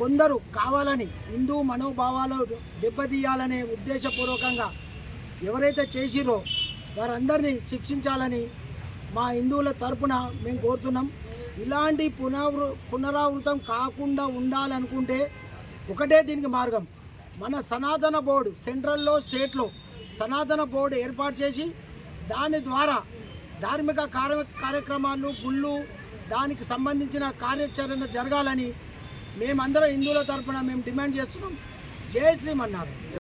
కొందరు కావాలని హిందూ మనోభావాలు దెబ్బతీయాలనే ఉద్దేశపూర్వకంగా ఎవరైతే చేసిరో వారందరినీ శిక్షించాలని మా హిందువుల తరపున మేము కోరుతున్నాం. ఇలాంటి పునరావృ పునరావృతం కాకుండా ఉండాలనుకుంటే ఒకటే దీనికి మార్గం. మన సనాతన బోర్డు సెంట్రల్లో స్టేట్లో సనాతన బోర్డు ఏర్పాటు చేసి దాని ద్వారా ధార్మిక కార్య కార్యక్రమాలు గుళ్ళు దానికి సంబంధించిన కార్యాచరణ జరగాలని మేమందరం హిందువుల తరఫున మేము డిమాండ్ చేస్తున్నాం. జై శ్రీమన్నారు